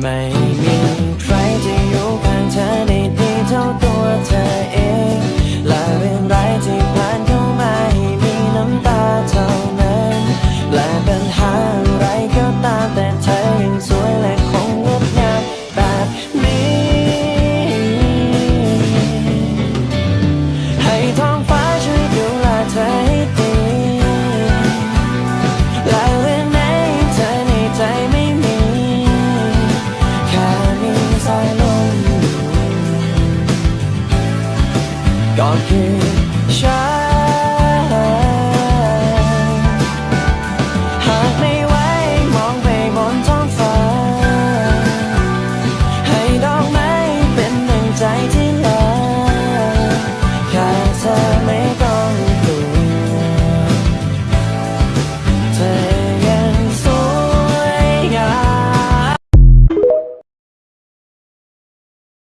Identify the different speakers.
Speaker 1: ไม่มีใคร ก็คือฉันหากไม่ไหวมองไปบนท้องฟ้า ให้ดอกไม้เป็นหวงใจที่ลาแค่เธอไม่ต้อง